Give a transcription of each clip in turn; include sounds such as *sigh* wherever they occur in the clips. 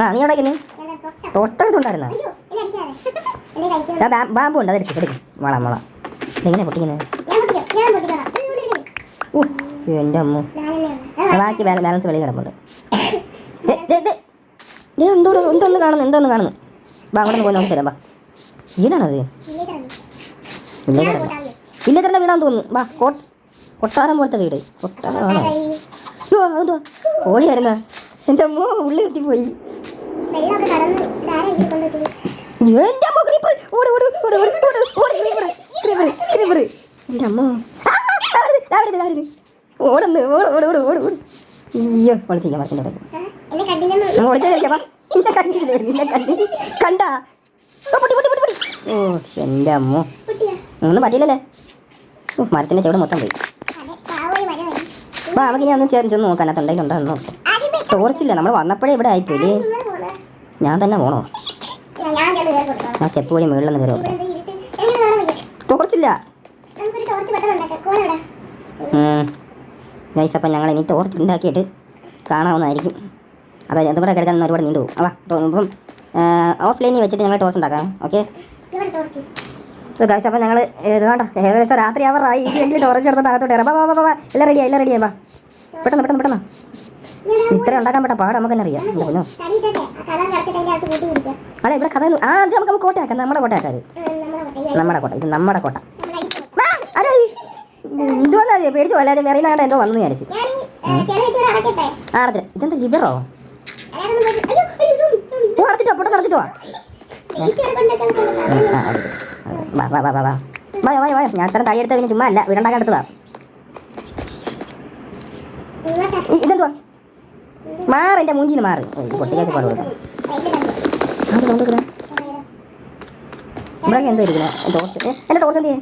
ആ നീ എവിടെ തൊട്ടടുത്തുണ്ടായിരുന്ന? *laughs* ബാബു ഉണ്ട് അതെടുത്ത് എടുക്കും വള മുള ഇതെങ്ങനെ പൊട്ടിക്കുന്നത് എന്റെ അമ്മ. ബാക്കി ബാലൻസ് വെളി കിടപ്പുണ്ട്. നീ കാണുന്നു എന്തോന്ന് കാണുന്നു. ബാ അങ്ങോട്ട് പോയി നമുക്ക് തരാം ബാ. വീടാണത് ഇല്ലത്തരന്റെ തോന്നുന്നു. ബാ കൊട്ടാരം പോലത്തെ വീട്. കൊട്ടാരമാണോ അയ്യോ അതോ എന്റെ അമ്മ ഉള്ളി എത്തിപ്പോയി വെള്ളമൊക്കെ കടന്ന് ഓട് ഓട് ഓട് ഓട് ഓട് ഓട് ഓട് ഓട് ഓട് ഒന്നും പറ്റിയില്ലല്ലേ മരത്തിന്റെ ചുവട് മൊത്തം പോയി അപ്പൊ നമുക്ക് ഇനി ഒന്ന് ചേർന്ന് ചെന്ന് നോക്കാം അതിനകത്ത് ഉണ്ടോ എന്ന് നോക്കാം ടോർച്ചില്ല നമ്മൾ വന്നപ്പോഴേ ഇവിടെ ആയിപ്പോയില്ലേ. ഞാൻ തന്നെ പോണോ? ആ സ്റ്റെപ്പ് വഴി മുകളിൽ നിന്ന് കയറും ടോർച്ചില്ല ഗൈസ് അപ്പം ഞങ്ങൾ ഇനി ടോർച്ച് ഉണ്ടാക്കിയിട്ട് കാണാവുന്നതായിരിക്കും. അതെ അതുകൂടെ കിടക്കാൻ ഒരുപാട് നീണ്ടു അപ്പം ഇപ്പം ഓഫ് വെച്ചിട്ട് ഞങ്ങൾ ടോർച്ച് ഉണ്ടാക്കാം. ഓക്കെ ഗൈസ് അപ്പം ഞങ്ങൾ വേണ്ട. ഏകദേശം രാത്രി അവർ ആയി. ടോർച്ച് എടുത്തിട്ട് അകത്തോട്ട് ഇറങ്ങാം. എല്ലാം റെഡിയാ എല്ലാം റെഡിയാ പെട്ടെന്ന് പെട്ടെന്ന് പെട്ടെന്ന്. ഇത്ര ഉണ്ടാക്കാൻ പറ്റാ പാട് നമുക്ക് തന്നെ അറിയാം അല്ല ഇവിടെ കഥ ആ അത് നമുക്ക് കോട്ട കോട്ടയാക്കാം. നമ്മുടെ കോട്ടയാക്കാം നമ്മുടെ കോട്ട. ഇത് നമ്മുടെ കോട്ട. അതെ. എന്തുവാന്നാ? പേടിച്ചു അല്ലാതെ വേറെ നാട് എന്തോ വന്നു വിചാരിച്ചു. അടച്ചിട്ട് ഇതെന്താ ലിബറോ. ഓ അടച്ചിട്ടോ? പൊട്ടം അടച്ചിട്ടോ? വാ. വാ വാ വാ വാ. വാ വാ വാ. ഞാൻ തരം തടി എടുത്തത് പിന്നെ ചുമ്മാ അല്ല. വീടുണ്ടാക്കാൻ എടുത്തതാ. ഇതെന്തുവാ? മാറ് എന്റെ മൂഞ്ചിന്ന് മാറി. പൊട്ടിക്കാച്ച പാട് കൊടുക്കാം ഇവിടെ എന്തോ ഇരിക്കുന്നത് ടോർച്ച് എന്റെ ടോർച്ച് എന്ത്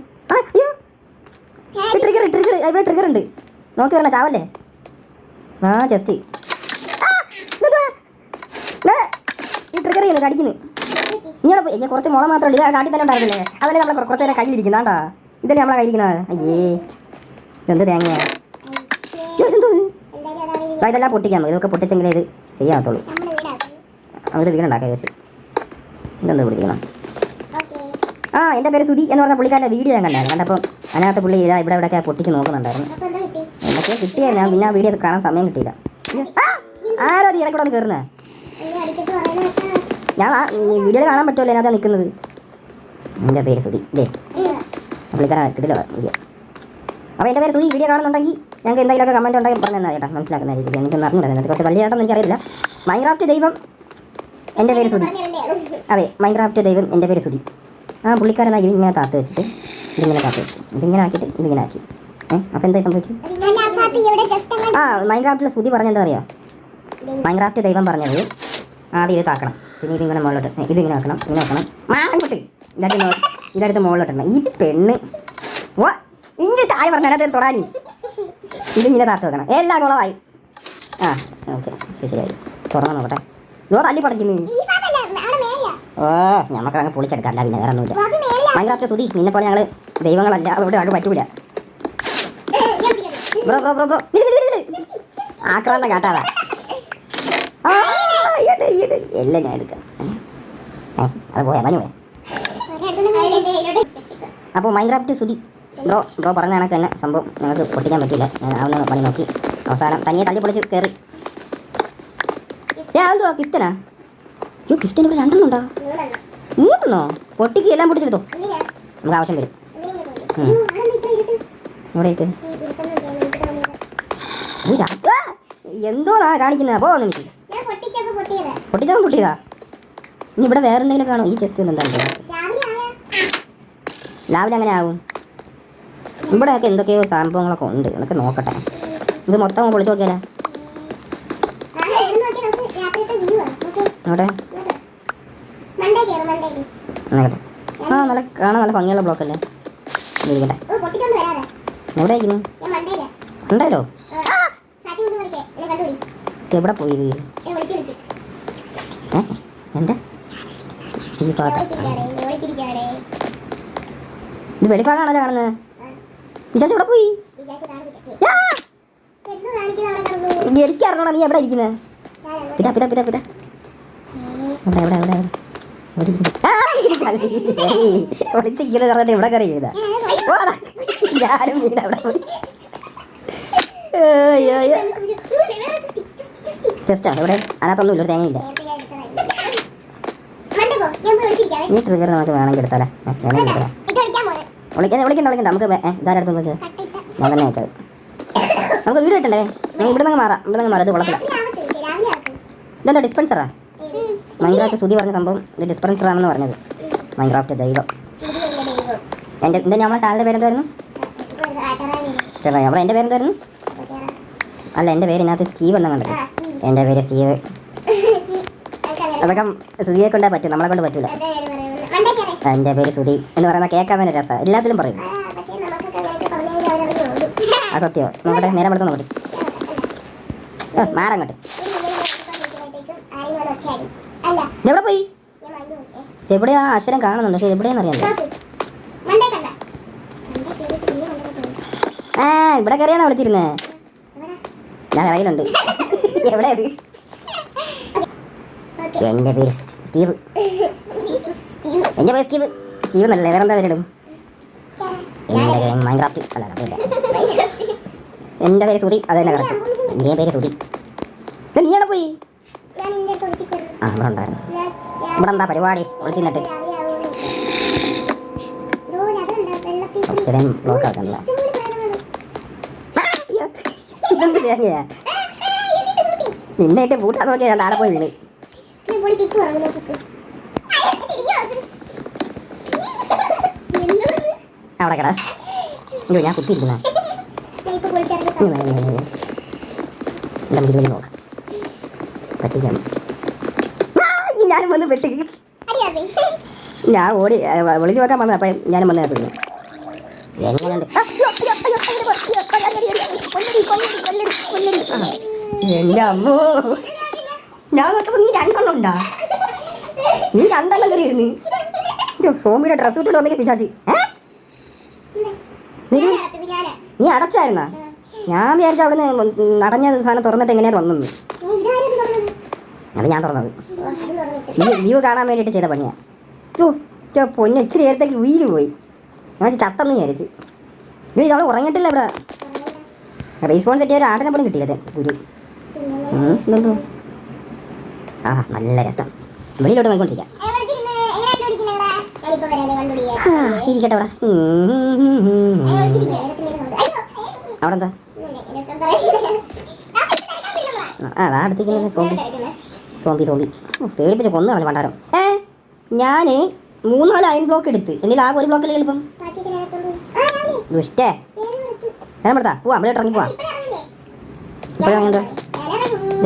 ട്രിഗർ ട്രിഗർ ഇവിടെ ട്രിഗർ ഉണ്ട്. നോക്കി വരണ ചാവല്ലേ? ആ ജസ്റ്റ് ഈ ട്രിഗർ ചെയ്യുന്നു കടിക്കുന്നു. നീ അവിടെ പോയി? കുറച്ച് മുള മാത്രമേ ഇത് ആ തന്നെ ഉണ്ടായിരുന്നില്ലേ? അതല്ലേ നമ്മളെ കുറച്ച് നേരം കയ്യിലിരിക്കുന്നാണ്ടാ ഇതല്ലേ നമ്മളെ കയ്യിരിക്കുന്നത് അയ്യേ. ഇതെന്ത് തേങ്ങയാ അയ്യോ, ഇതെന്തോ ഇത്? എന്തായാലും അതാണ് ആ, ഇതെല്ലാം പൊട്ടിക്കാം. ഇതൊക്കെ പൊട്ടിച്ചെങ്കിലേ ഇത് ചെയ്യാത്തുള്ളൂ അത് വീടുണ്ടാക്കാൻ വെച്ച് ഇതെന്ത് പിടിക്കണം. ആ എന്റെ പേര് സുധി എന്ന് പറഞ്ഞ പുള്ളിക്കാരന്റെ വീഡിയോ ഞാൻ കണ്ടായിരുന്നു. കണ്ടപ്പോൾ അതിനകത്ത് പുള്ളി ഇതാ ഇവിടെ ഇവിടെയൊക്കെ പൊട്ടിച്ച് നോക്കുന്നുണ്ടായിരുന്നു. എന്നൊക്കെ കിട്ടിയാൽ ഞാൻ പിന്നെ ആ വീഡിയോ കാണാൻ സമയം കിട്ടിയില്ല. ആരോ അത് ഇടയ്ക്കൂടെ കയറുന്നത് ഞാൻ വീഡിയോയിൽ കാണാൻ പറ്റുമല്ലോ അതിനകത്ത് നിൽക്കുന്നത്. എന്റെ പേര് ഇല്ലേ? എന്താ? പുള്ളിക്കാരൻ കിട്ടില്ല വീഡിയോ അപ്പോൾ എന്റെ പേര് സുധി വീഡിയോ കാണുന്നുണ്ടെങ്കിൽ ഞങ്ങൾക്ക് എന്തെങ്കിലുമൊക്കെ കമന്റ് ഉണ്ടെങ്കിൽ പറഞ്ഞു തന്നെ ചേട്ടാ മനസ്സിലാക്കുന്ന രീതിക്ക്. എനിക്ക് അറിഞ്ഞൂടാ കുറച്ച് വലിയ ചേട്ടൻ എനിക്കറിയില്ല. മൈൻക്രാഫ്റ്റ് ദൈവം എന്റെ പേര് സുധി. അതെ മൈൻക്രാഫ്റ്റ് ദൈവം എന്റെ പേര് സുധി. ആ പുള്ളിക്കാരനാ ഇതിങ്ങനെ താത്ത് വെച്ചിട്ട് ഇതിങ്ങനെ താത്ത് വെച്ചു. ഇതിങ്ങനെ ആക്കിയിട്ട് ഇതിങ്ങനെ ആക്കി. ഏഹ് അപ്പോൾ എന്തായി സംഭവിച്ചു? ആ മൈൻക്രാഫ്റ്റിലെ സുധി പറഞ്ഞെന്താ അറിയോ? മൈൻക്രാഫ്റ്റ് ദൈവം പറഞ്ഞത് ആദ്യം ഇത് താക്കണം. പിന്നെ ഇതിങ്ങനെ മുകളിലോട്ട് ഇതിങ്ങനെ ആക്കണം ഇങ്ങനെ ആക്കണം മാങ്ങോട്ട് ഇതായിട്ട് ഇതായിട്ട് മുകളിലോട്ട് ഈ പെണ്ണ് ഓ ഇങ്ങനെ താഴെ പറഞ്ഞാൽ അതിനകത്ത് തൊടാനി ഇതിങ്ങനെ താത്ത് വെക്കണം. എല്ലാം കുളമായി ആ ഓക്കെ. ശരിയായി തുറന്നു നോക്കട്ടെ. ഇതോ തല്ലി മേലെയാ. ഓ നമുക്ക് അങ്ങ് പൊളിച്ചെടുക്കാറില്ല. പിന്നെ വേറെ ഒന്നുമില്ല ഭയങ്കര അത്ര മൈൻക്രാഫ്റ്റ് സുധി നിന്നെ പോലെ ഞങ്ങൾ ദൈവങ്ങളല്ല. അവിടെ അത് പറ്റൂല. Bro bro bro bro. ആക്രാന്ത കാട്ടാതാ. എല്ലാം ഞാൻ എടുക്കാം. അത് പോയാ മഞ്ഞു പോയാ. അപ്പോൾ മൈൻക്രാഫ്റ്റ് സുധി ബ്രോ ബ്രോ പറഞ്ഞ കണക്ക് തന്നെ. സംഭവം ഞങ്ങൾക്ക് പൊട്ടിക്കാൻ പറ്റില്ല ഞാൻ ആവുന്ന പണി നോക്കി. അവസാനം തനിയെ തല്ലി പൊളിച്ച് കയറി ഏ അതെന്തുവാ? പിസ്റ്റനാ? അയ്യോ പിസ്റ്റൻ ഇവിടെ രണ്ടെണ്ണം ഉണ്ടോ? മൂന്നെണ്ണം. പൊട്ടിക്ക് എല്ലാം പൊട്ടിച്ചെടുത്തോ. നമുക്ക് ആവശ്യം വരും? ഇവിടെ എന്തോന്നാ കാണിക്കുന്നത് പോ എനിക്ക്. പൊട്ടിച്ചാൽ പൊട്ടിയതാ. ഇനി ഇവിടെ വേറെന്തെങ്കിലും കാണും ഈ ചെസ്റ്റ് ഒന്നും എന്താ? രാവിലെ അങ്ങനെ ആവും. ഇവിടെയൊക്കെ എന്തൊക്കെയോ സംഭവങ്ങളൊക്കെ ഉണ്ട്. എന്നൊക്കെ നോക്കട്ടെ. ഇത് മൊത്തം പൊളിച്ചു നോക്കിയാലേ? അവിടെ ആ നല്ല കാണാൻ നല്ല ഭംഗിയുള്ള ബ്ലോക്ക് അല്ലേ? ഇരിക്കട്ടെ. എവിടെ ആയിരുന്നു എവിടെ പോയി എന്താ? ഇത് വെളിഭാഗമാണല്ലോ കാണുന്നത്. വിശാസ് ഇവിടെ പോയി? എനിക്ക് അറിഞ്ഞോടാ നീ എവിടെ ഇരിക്കുന്നത് പിതാ പിതാ പിതാ പിതാ. വേണമെങ്കിൽ എടുത്താലേ. വേണമെങ്കിൽ എടുത്താലേ വിളിക്കണ്ട വിളിക്കണ്ട നമുക്ക് ഇതാരുടെ അടുത്ത് വിളിച്ചത് ഞാൻ തന്നെ അയച്ചത്. നമുക്ക് വീട് കിട്ടണ്ടേ? ഞാൻ ഇവിടെ നിന്ന് മാറാം. ഇവിടെ മാറാം. ഇത് കുളത്തില്ല ഇതെന്താ ഡിസ്പെൻസറാ മൈൻക്രാഫ്റ്റ് സുതി പറഞ്ഞ സംഭവം. ഇത് ഡിസ്പെൻസറാണെന്ന് പറഞ്ഞത്. മൈൻക്രാഫ്റ്റ് ദൈവം. എന്റെ എന്താ നമ്മളെ ചാനലിന്റെ പേരെന്തായിരുന്നു? ചേട്ടാ അവിടെ എന്റെ പേരെന്തായിരുന്നു? അല്ല എന്റെ പേര് ഇതിനകത്ത് സ്റ്റീവ് എന്നാ കണ്ടത് എന്റെ പേര് സ്റ്റീവ് അതൊക്കെ സുതിയെ കൊണ്ടേ പറ്റൂ. നമ്മളെ കൊണ്ട് പറ്റൂല. എന്റെ പേര് സുധി എന്ന് പറയുന്ന കേൾക്കാൻ തന്നെ രസമാണ്. എല്ലാത്തിലും പറയും. ആ സത്യമോ. നോക്കട്ടെ നേരെ പെടുത്തു നോക്കട്ടെ. മാറങ്ങട്ടെ. എവിടെ പോയി? എവിടെയാ? അക്ഷരം കാണുന്നുണ്ട്. പക്ഷെ എവിടെയാന്ന് അറിയാൻ ആ ഇവിടെ കയറിയാണ് വിളിച്ചിരുന്നേ? ഞാൻ കയ്യിലുണ്ട് *laughs* എവിടെ അത്? ഓക്കെ. എന്റെ പേര് സ്റ്റീവ്. എന്റെ പേര് സ്റ്റീവ്. സ്റ്റീവ് എന്നല്ലേ? വേറെ എന്താ പേരിടും? എന്റെ പേര് മൈൻക്രാഫ്റ്റ്. അല്ല എന്റെ പേര് സുതി അത് തന്നെ കറക്റ്റ്. എന്റെ പേര് സുതി നീ എവിടെ പോയി? ആ ഇവിടെ ഉണ്ടായിരുന്നു. ഇവിടെ എന്താ പരിപാടി? ഇതെന്ത് തേങ്ങയാ നിന്നായിട്ട് പൂട്ടാൻ നോക്കിയാൽ ഞാൻ താഴെ പോയി വീണ്. അവിടെ കട അയ്യോ ഞാൻ കുത്തിയിരിക്കുന്ന ഞാൻ ഓടി വിളിച്ചു നോക്കാൻ വന്നത് അപ്പം ഞാനും വന്ന് പിന്നെ എങ്ങനെയുണ്ട് അമ്മോ ഞാൻ നോക്കുമ്പോൾ നീ രണ്ടെണ്ണം നീ രണ്ടെണ്ണം കയറിയിരുന്നു സോമിയുടെ ഡ്രസ്സ് ഇട്ടിട്ട് വന്നെങ്കിൽ പിശാച്ചി ഏ നീ അടച്ചായിരുന്ന? ഞാൻ വിചാരിച്ച അവിടെ നിന്ന് അടഞ്ഞ സാധനം തുറന്നിട്ട് എങ്ങനെയാ വന്നത് അത് ഞാൻ തുറന്നത്. വ്യൂ കാണാൻ വേണ്ടിയിട്ട് ചെയ്ത പണിയാ. ചോ പൊന്നെ ഇച്ചിരി നേരത്തേക്ക് വീൽ പോയി. ഞാൻ ചത്തെന്ന് വിചാരിച്ച്. ഇത് ഇതവളെ ഉറങ്ങിയിട്ടില്ല ഇവിടെ. റീസ്പോൺസ് കിട്ടിയ ഒരു ആടിനെ പോലും കിട്ടിയത് ഗുരു. ആ നല്ല രസം. വെളിയിലോട്ട് നോക്കിക്കൊണ്ടിരിക്കാം. ഇരിക്കട്ടെ അവിടെ. ഉം. അവിടെ എന്താ ആ അതാ അടുത്തേക്ക് സോമ്പി ഓ, പേടിപ്പിച്ച് കൊന്നു കളഞ്ഞു പണ്ടാരം ഏ ഞാൻ മൂന്നാൽ അയൺ ബ്ലോക്ക് എടുത്ത്. എന്നിൽ ആകെ ഒരു ബ്ലോക്കിൽ എളുപ്പം? ദുഷ്ടേ. ഞാൻ പെടുത്താ. പോവാ അവിടെ ഇറങ്ങി പോവാ.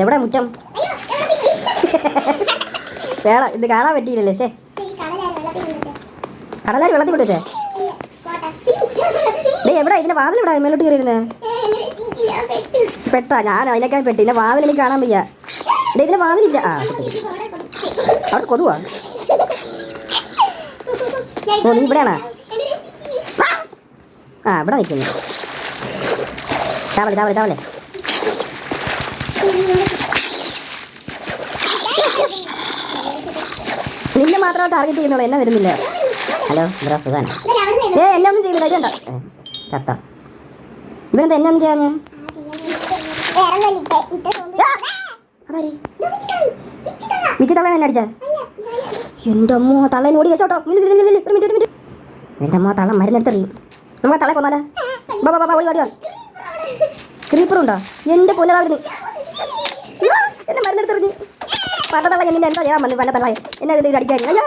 എവിടെ മുറ്റം? വേണം ഇത് കാണാൻ പറ്റിയില്ലല്ലേ പക്ഷേ കടലാരി വെള്ളത്തിൽ വിട്ടേ എവിടെ? ഇതിന്റെ വാതിൽ ഇവിടെ മേലോട്ട് കയറിയിരുന്നേ? പെട്ടാ ഞാൻ അതിനൊക്കെ പെട്ട്. ഇതിന്റെ വാതിൽ എനിക്ക് കാണാൻ വയ്യ. ഡേ ഇതിന്റെ വാതിലില്ല ആ. അവിടെ കൊതുവാ. ഓ നീ ഇവിടെയാണ്? ആ ഇവിടെ നിൽക്കുന്നു. രാവിലെ രാവിലെ രാവിലെ നിന്നെ മാത്രം ടാർഗറ്റ് ചെയ്യുന്നുള്ളൂ. എന്നെ വരുന്നില്ല. ഹലോ ബ്രോ സുഖാണ്? ഏ എന്നെ ഒന്നും ചെയ്യുന്നില്ല. ഇതെന്താ? ഏ, ചത്ത ഇവനെന്താ എന്നെ ഒന്നും ചെയ്യാഞ്ഞ? വിച്ച് തള്ളൻ എന്നെ അടിച്ച? എന്റെ അമ്മോ തള്ളേനെ ഓടി വെച്ചോട്ടോ. എന്റെ അമ്മ തള്ള മരുന്നെടുത്തറിയും. നമുക്ക് തള്ളെ കൊന്നാലാ? ബാ ബാ ഓടി ഓടി ക്രീപ്പർ ഉണ്ടോ? എന്റെ പൊന്നതാവിന് എന്നെ മരുന്നെടുത്തെറിഞ്ഞ്. പട്ട തള്ള എന്നെ എന്താ ചെയ്യാൻ വന്നു പല തള്ള എന്നെ അടിക്കാൻ അയ്യാ